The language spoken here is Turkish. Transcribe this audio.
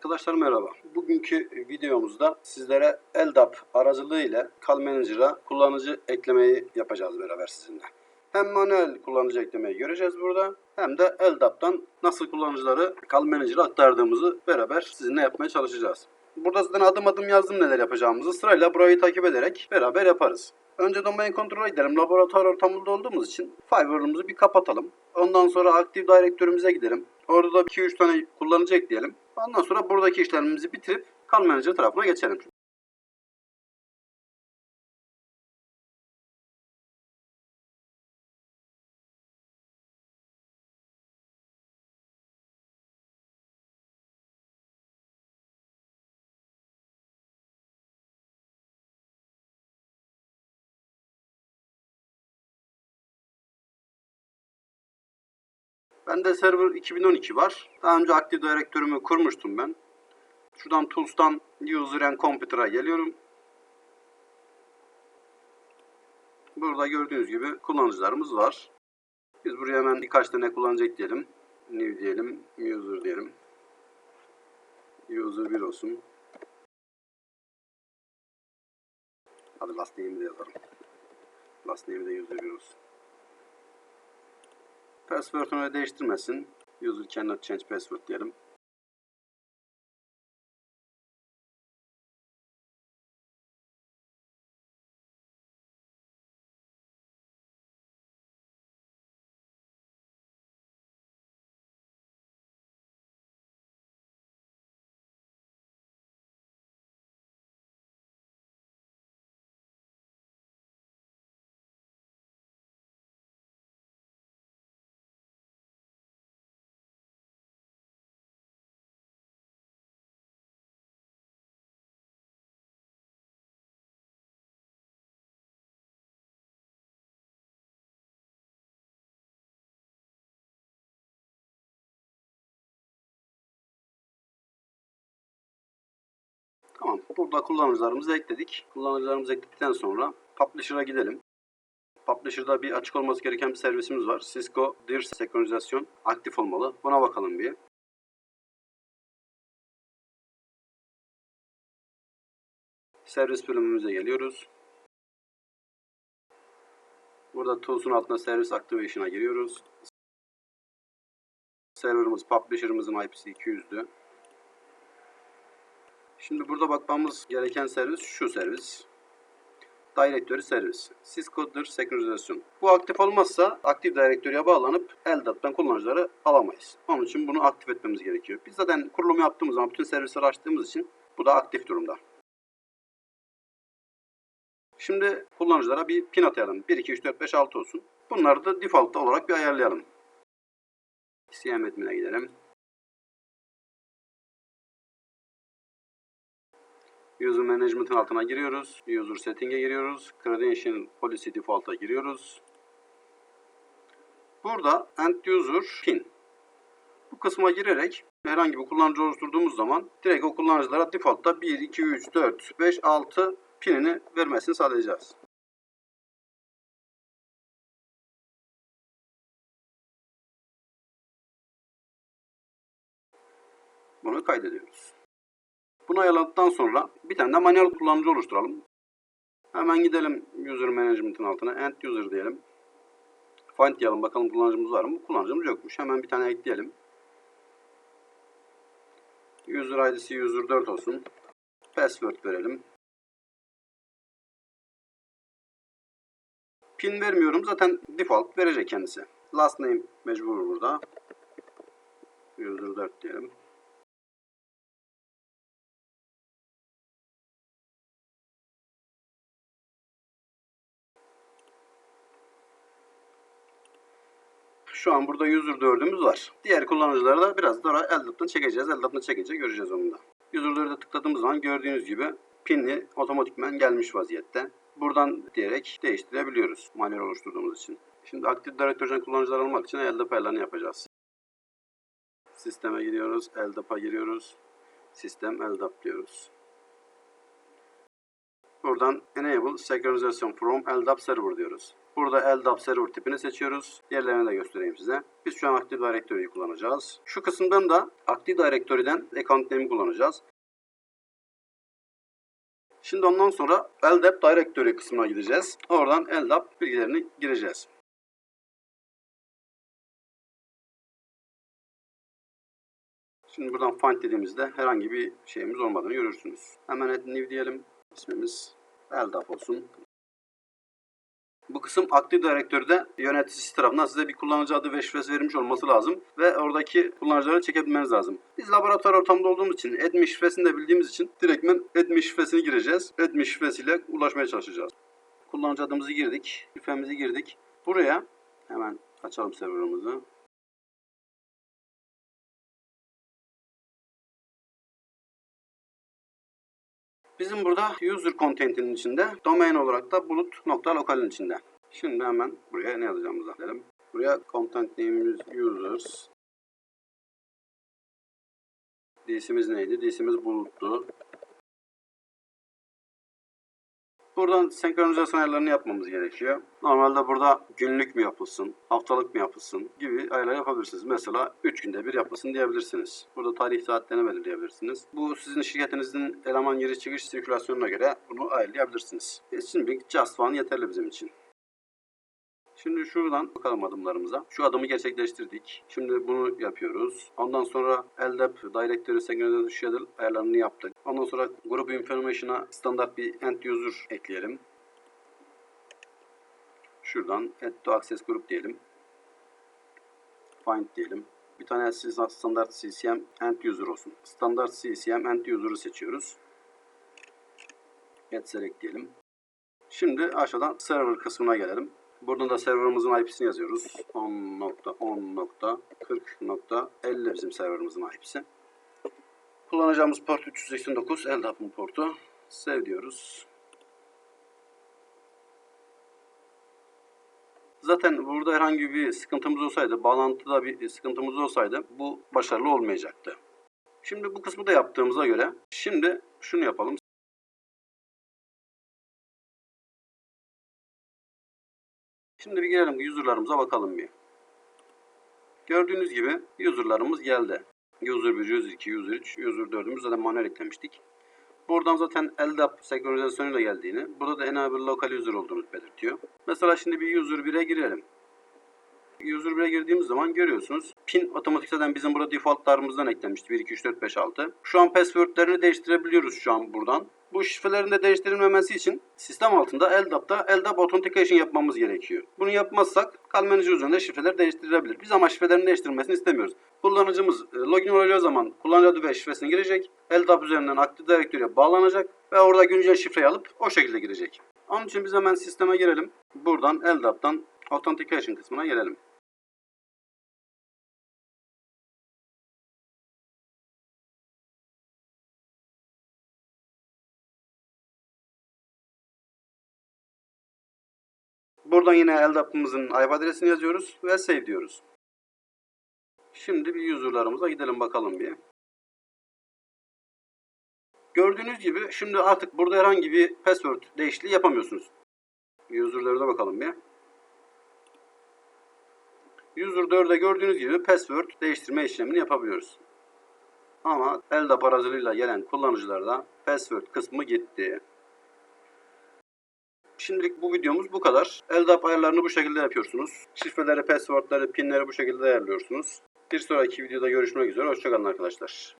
Arkadaşlar merhaba. Bugünkü videomuzda sizlere LDAP aracılığı ile Call Manager'a kullanıcı eklemeyi yapacağız beraber sizinle. Hem manuel kullanıcı eklemeyi göreceğiz burada hem de LDAP'tan nasıl kullanıcıları Call Manager'a aktardığımızı beraber sizinle yapmaya çalışacağız. Burada zaten adım adım yazdım neler yapacağımızı sırayla burayı takip ederek beraber yaparız. Önce domain kontrole gidelim. Laboratuvar ortamında olduğumuz için Fiverr'ımızı bir kapatalım. Ondan sonra Active Directory'mize gidelim. Orada da 2-3 tane kullanıcı ekleyelim. Ondan sonra buradaki işlemimizi bitirip Call Manager tarafına geçelim. Bende server 2012 var. Daha önce Active Directory'mi kurmuştum ben. Şuradan Tools'tan User and Computer'a geliyorum. Burada gördüğünüz gibi kullanıcılarımız var. Biz buraya hemen birkaç tane kullanıcı ekleyelim. New diyelim, User diyelim. User 1 olsun. Hadi last name'i de yazalım. Last name'i de User 1 olsun. Password'unu değiştirmesin. User cannot change password diyelim. Tamam. Burada kullanıcılarımızı ekledik. Kullanıcılarımızı ekledikten sonra Publisher'a gidelim. Publisher'da bir açık olması gereken bir servisimiz var. Cisco Dir senkronizasyon aktif olmalı. Buna bakalım bir. Servis bölümümüze geliyoruz. Burada Tools'un altında Service Activation'a giriyoruz. Serverımız, Publisher'ımızın IP'si 200'dü. Şimdi burada bakmamız gereken servis şu servis. Directory servis. Cisco'dur senkronizasyon. Bu aktif olmazsa Active Directory'e bağlanıp LDAP'tan kullanıcıları alamayız. Onun için bunu aktif etmemiz gerekiyor. Biz zaten kurulum yaptığımız zaman bütün servisleri açtığımız için bu da aktif durumda. Şimdi kullanıcılara bir pin atayalım. 1, 2, 3, 4, 5, 6 olsun. Bunları da default olarak bir ayarlayalım. CM admin'e gidelim. User Management'ın altına giriyoruz. User Setting'e giriyoruz. Credential Policy Default'a giriyoruz. Burada End User Pin. Bu kısma girerek herhangi bir kullanıcı oluşturduğumuz zaman direkt o kullanıcılara default'ta 1, 2, 3, 4, 5, 6 pinini vermesini sağlayacağız. Bunu kaydediyoruz. Bunu ayarladıktan sonra bir tane de manuel kullanıcı oluşturalım. Hemen gidelim User Management'ın altına. End User diyelim. Find diyelim bakalım kullanıcımız var mı? Kullanıcımız yokmuş. Hemen bir tane ekleyelim. User ID'si User 4 olsun. Password verelim. Pin vermiyorum. Zaten default verecek kendisi. Last name mecbur burada. User 4 diyelim. Şu an burada user 4'ümüz var. Diğer kullanıcıları da biraz daha LDAP'tan çekeceğiz. LDAP'tan çekince göreceğiz onu da. User 4'e tıkladığımız zaman gördüğünüz gibi pinli otomatikmen gelmiş vaziyette. Buradan diyerek değiştirebiliyoruz manuel oluşturduğumuz için. Şimdi Active Directory'den kullanıcılar almak için LDAP ayarlarını yapacağız. Sisteme giriyoruz, LDAP'a giriyoruz. Sistem LDAP diyoruz. Buradan Enable Synchronization from LDAP Server diyoruz. Burada LDAP server tipini seçiyoruz. Diğerlerini de göstereyim size. Biz şu an Active Directory'yi kullanacağız. Şu kısımdan da Active Directory'den account name'i kullanacağız. Şimdi ondan sonra LDAP Directory kısmına gideceğiz. Oradan LDAP bilgilerini gireceğiz. Şimdi buradan find dediğimizde herhangi bir şeyimiz olmadığını görürsünüz. Hemen add new diyelim. İsmimiz LDAP olsun. Bu kısım Active Directory'de yöneticisi tarafından size bir kullanıcı adı ve şifresi verilmiş olması lazım. Ve oradaki kullanıcıları çekebilmeniz lazım. Biz laboratuvar ortamında olduğumuz için admin şifresini de bildiğimiz için direktmen admin şifresini gireceğiz. Admin şifresiyle ulaşmaya çalışacağız. Kullanıcı adımızı girdik. Şifremizi girdik. Buraya hemen açalım serverımızı. Bizim burada user content'inin içinde domain olarak da bulut.local'in içinde. Şimdi hemen buraya ne yazacağımızı bilelim. Buraya content name'imiz users. DC'miz neydi? DC'miz buluttu. Buradan senkronizasyon ayarlarını yapmamız gerekiyor. Normalde burada günlük mü yapılsın, haftalık mı yapılsın gibi ayarlar yapabilirsiniz. Mesela 3 günde bir yapılsın diyebilirsiniz. Burada tarih saatlerini belirleyebilirsiniz. Bu sizin şirketinizin eleman giriş çıkış sirkülasyonuna göre bunu ayarlayabilirsiniz. E şimdi just one yeterli bizim için. Şimdi şuradan bakalım adımlarımıza. Şu adımı gerçekleştirdik. Şimdi bunu yapıyoruz. Ondan sonra LDAP Directory Segmented Schedule ayarlarını yaptık. Ondan sonra Group Information'a standart bir end user ekleyelim. Şuradan Add to Access Group diyelim. Find diyelim. Bir tane standart CCM end user olsun. Standart CCM end user'ı seçiyoruz. Add Select diyelim. Şimdi aşağıdan server kısmına gelelim. Buradan da serverımızın IP'sini yazıyoruz. 10.10.40.50 bizim serverımızın IP'si. Kullanacağımız port 389 LDAP'ın portu. Sev diyoruz. Zaten burada herhangi bir sıkıntımız olsaydı, bağlantıda bir sıkıntımız olsaydı bu başarılı olmayacaktı. Şimdi bu kısmı da yaptığımıza göre şimdi şunu yapalım. Şimdi bir gelelim user'larımıza bakalım bir. Gördüğünüz gibi user'larımız geldi. User 1, user 2, user 3, user 4'ümüz zaten manuel eklemiştik. Buradan zaten LDAP senkronizasyonuyla geldiğini, burada da enable local user olduğunu belirtiyor. Mesela şimdi bir user 1'e girelim. User 1'e girdiğimiz zaman görüyorsunuz. Pin otomatik zaten bizim burada defaultlarımızdan eklenmişti. 1, 2, 3, 4, 5, 6. Şu an passwordlerini değiştirebiliyoruz şu an buradan. Bu şifrelerin de değiştirilmemesi için sistem altında LDAP'ta LDAP Authentication yapmamız gerekiyor. Bunu yapmazsak Kalmenici üzerinde şifreler değiştirilebilir. Biz ama şifrelerin değiştirilmesini istemiyoruz. Kullanıcımız e, login olacağı zaman kullanıcı adı ve şifresini girecek. LDAP üzerinden Active Directory'e bağlanacak ve orada güncel şifreyi alıp o şekilde girecek. Onun için biz hemen sisteme girelim. Buradan LDAP'tan Authentication kısmına gelelim. Buradan yine LDAP'ımızın IP adresini yazıyoruz ve save diyoruz. Şimdi bir user'larımıza gidelim bakalım bir. Gördüğünüz gibi şimdi artık burada herhangi bir password değişikliği yapamıyorsunuz. User'lara bakalım bir. User 4'de gördüğünüz gibi password değiştirme işlemini yapabiliyoruz. Ama LDAP aracılığıyla gelen kullanıcılarda password kısmı gitti. Şimdilik bu videomuz bu kadar. LDAP ayarlarını bu şekilde yapıyorsunuz. Şifreleri, passwordları, pinleri bu şekilde ayarlıyorsunuz. Bir sonraki videoda görüşmek üzere. Hoşçakalın arkadaşlar.